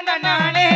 பிறந்த நாளே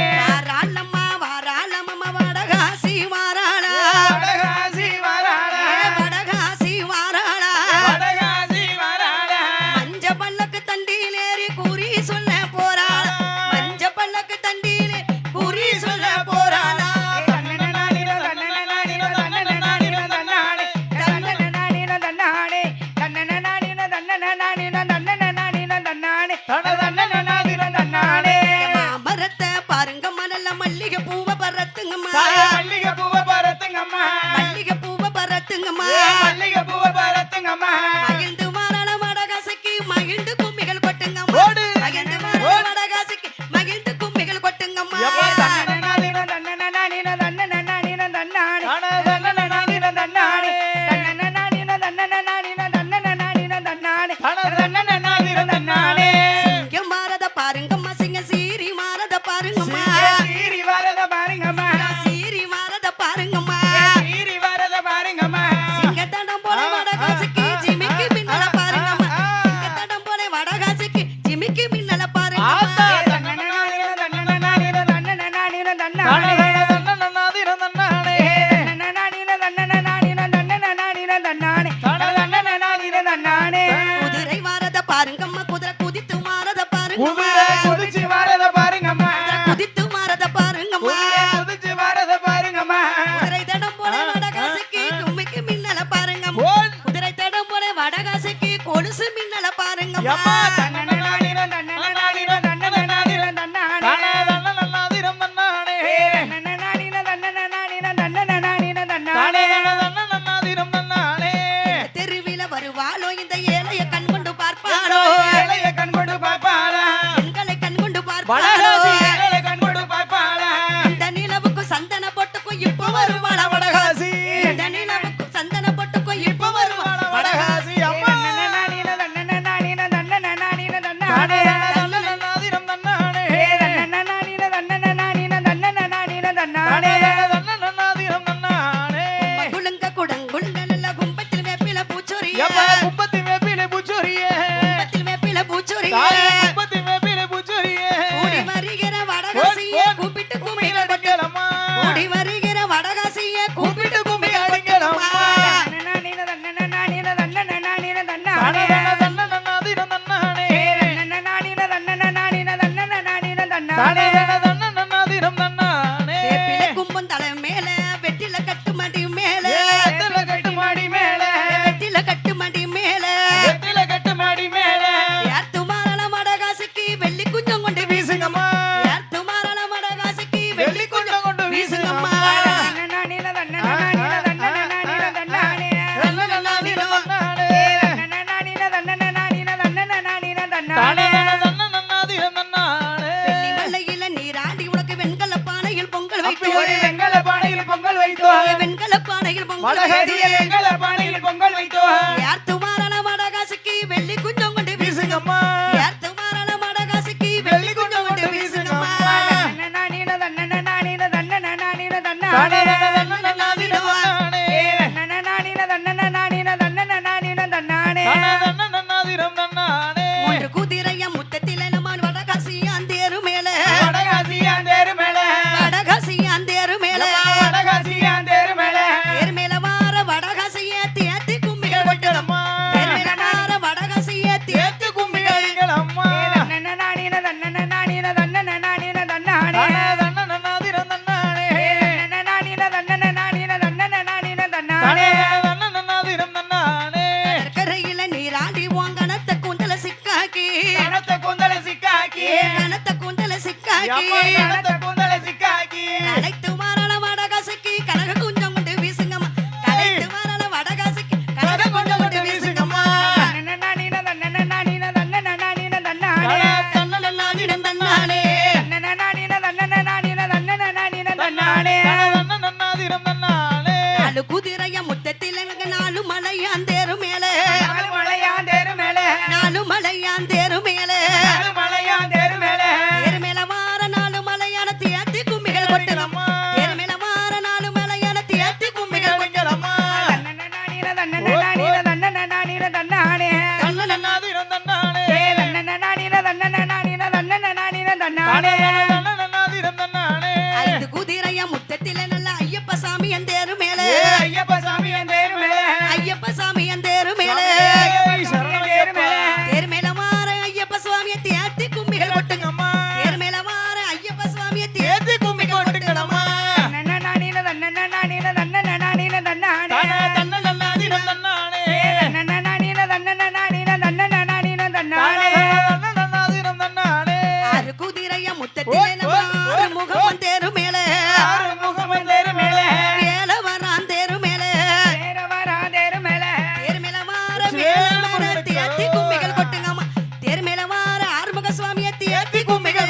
பாருங்க அம்மா குதிரை குதித்து மாறத பாருங்க குதிரை குதிச்சு மாறத பாருங்க அம்மா குதித்து மாறத பாருங்க அம்மா குதிச்சு மாறத பாருங்க அம்மா குதிரை தடம் போல வடகாசுக்கு கொலுசு மின்னல பாருங்க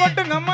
மட்டும் நம்ம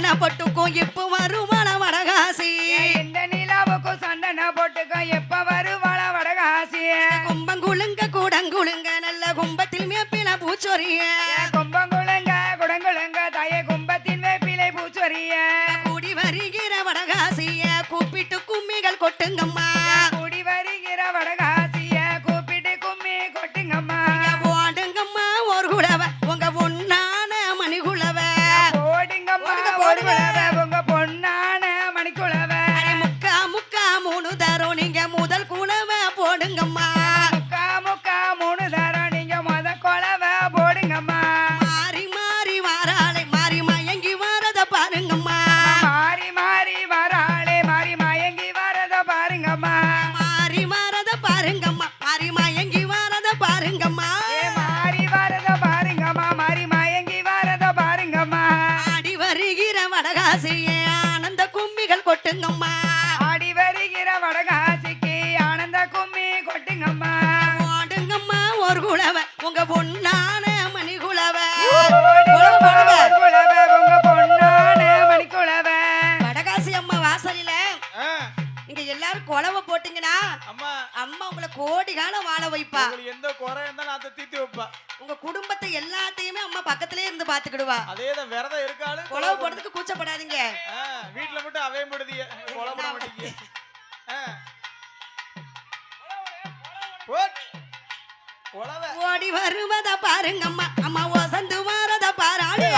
சந்தன பொட்டுக்கும் இப்ப வருமான வடகாசி? இந்த நிலாவுக்கும் சந்தன போட்டுக்கும் எப்ப வருமான வடகாசி? கும்பங்குழுங்க கூடங்குழுங்க நல்ல கும்பத்தில் மேப்பில பூச்சொரிய. கும்பங்குழுங்க குடங்குழுங்க தய கும்பத்தின் மேப்பிலை பூச்சொரிய. கூடி வருகிற வடகாசிய கூப்பிட்டு கும்மிகள் கொட்டுங்கம்மா. கூடி வருகிற வடகா உங்க குடும்பத்தை எல்லாத்தையுமே அம்மா பக்கத்திலே இருந்து பாத்துக்கிடுவா அதே தான் விரதம் இருக்காலும் குழவு போடுறதுக்கு கூச்சப்படாதீங்க. வீட்டுல மட்டும் அவே முடிதிய. ஓடி வருவத பாருங்க அம்மா அம்மா வசந்து மாறத பாராளே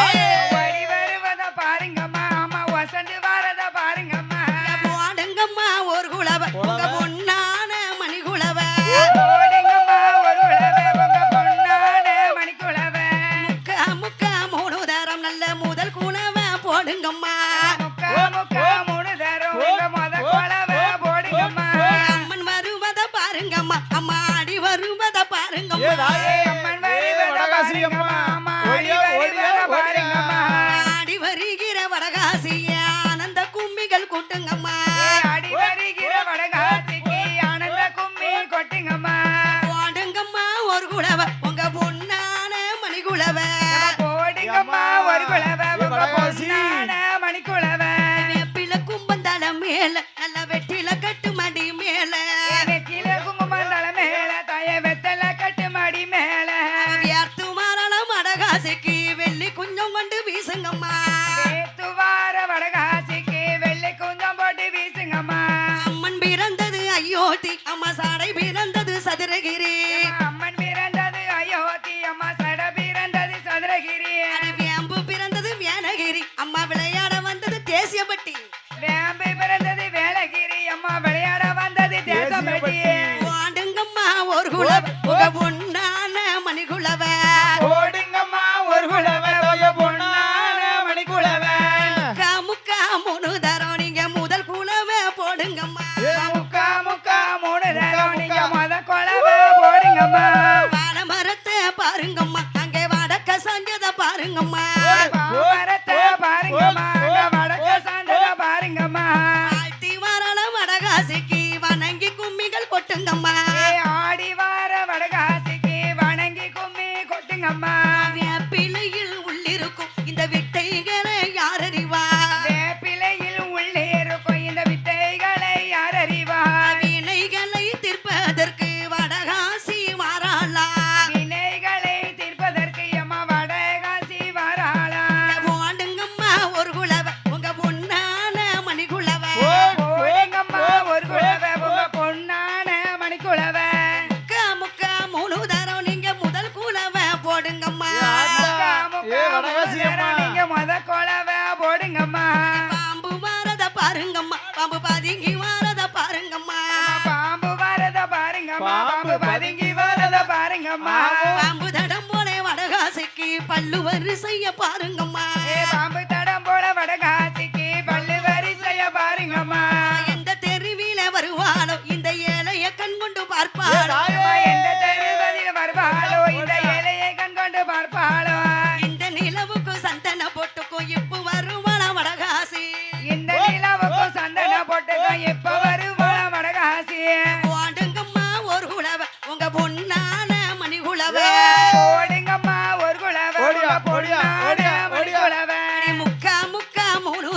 வருவத பாருங்க ஆடி வருகிற வடகாசிய ஆனந்த கும்மிகள் கூட்டுங்கம்மா. ஆடி வருகிற வடகாசிக்கு ஆனந்த கும்மி கொட்டுங்கம்மா. ஓடுங்கம்மா ஒரு குழவ. உங்க பொண்ணான மணிக்குழவ. ஓடுங்கம்மா ஒரு குழவ. மேல சமசாடை பிறந்தது சதுரகிரி. பாருங்கம்மா. மரத்தை பாருங்கம்மா. வடக்க சாந்தத பாருங்கம்மா. மரணம் வடகாசிக்கு வணங்கி கும்மிகள் கொட்டுங்கம்மா. பாருங்கம்மா. பாம்பு பதுங்கி வரத பாருங்கம்மா. பாம்பு வரத பாருங்கம்மா. பாம்பு பதுங்கி வரத பாருங்கம்மா. பாம்பு தடம் போனே வடகாசைக்கு பல்லு வரிசைய பாருங்கம்மா. பாம்பு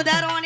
that on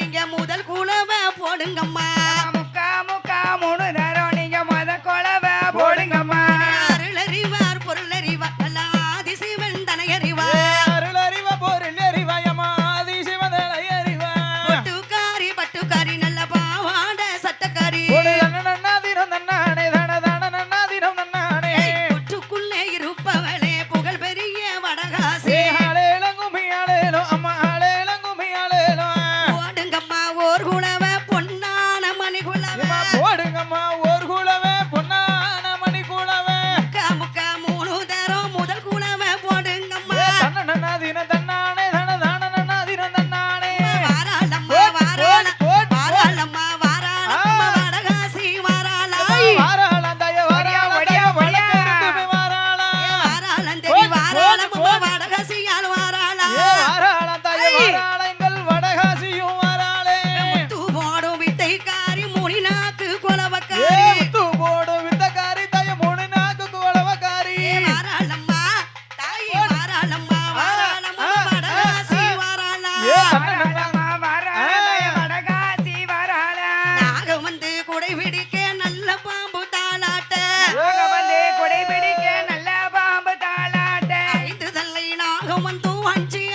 one, two, one.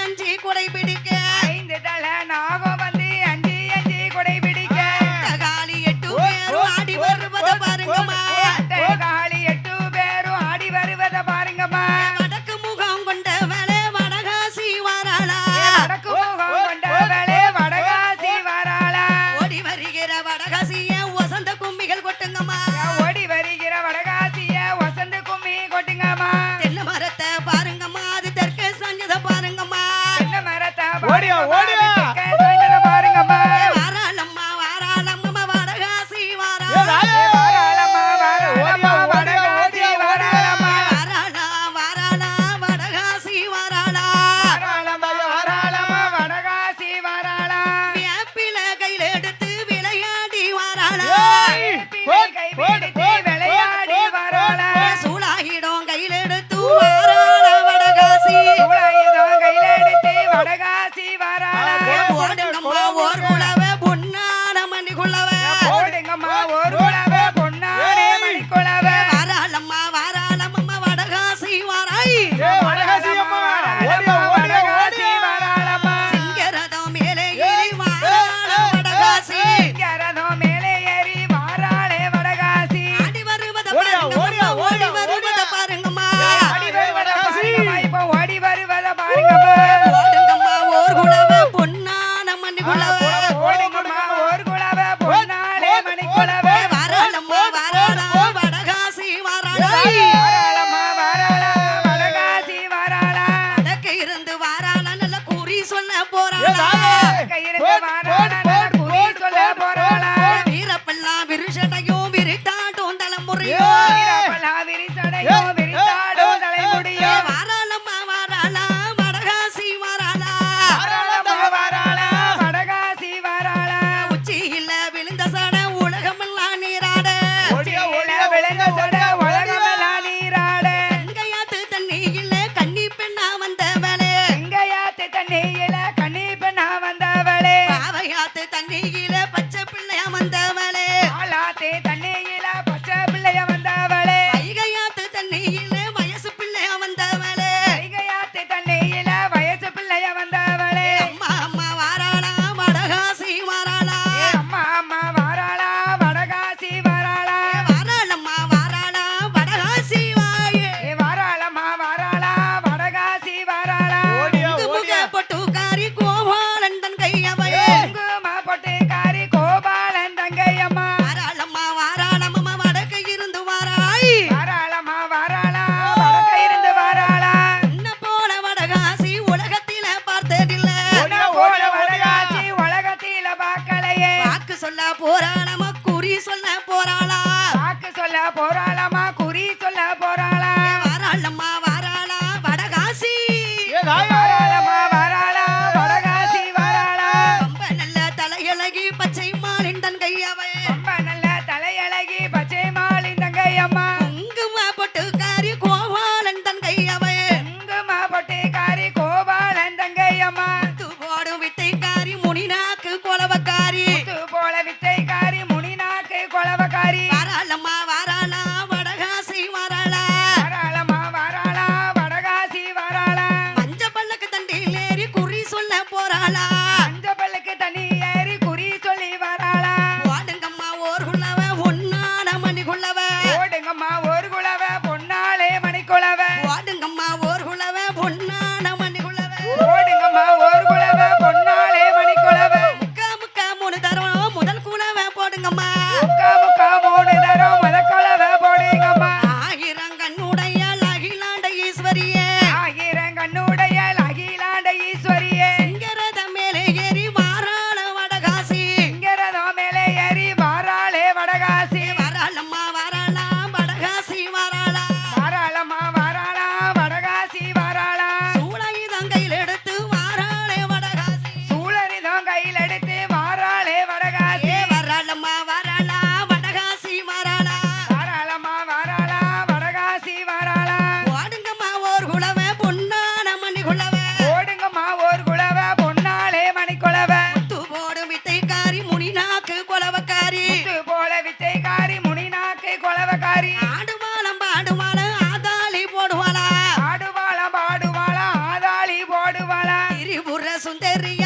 corazón de.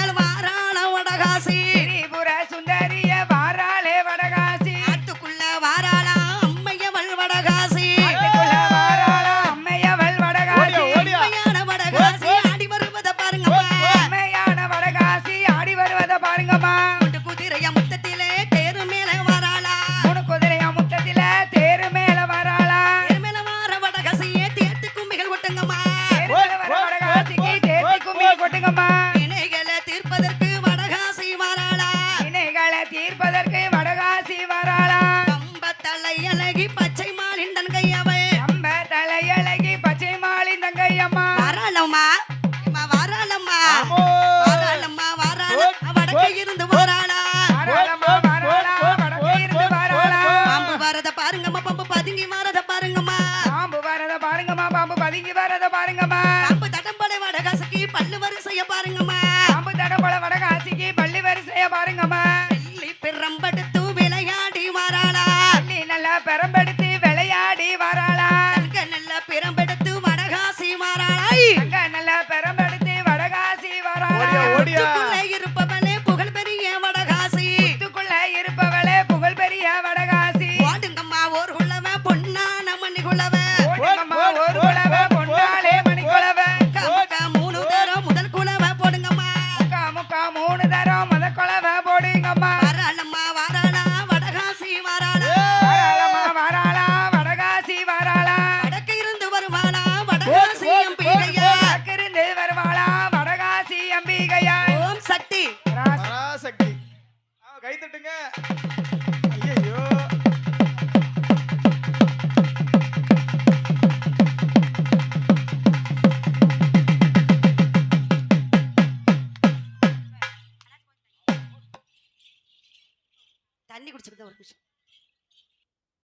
பாருங்கம்மா. நம்ம தடம்படை வடகாசுக்கு பல்லு வரிசைய பாருங்கம்மா.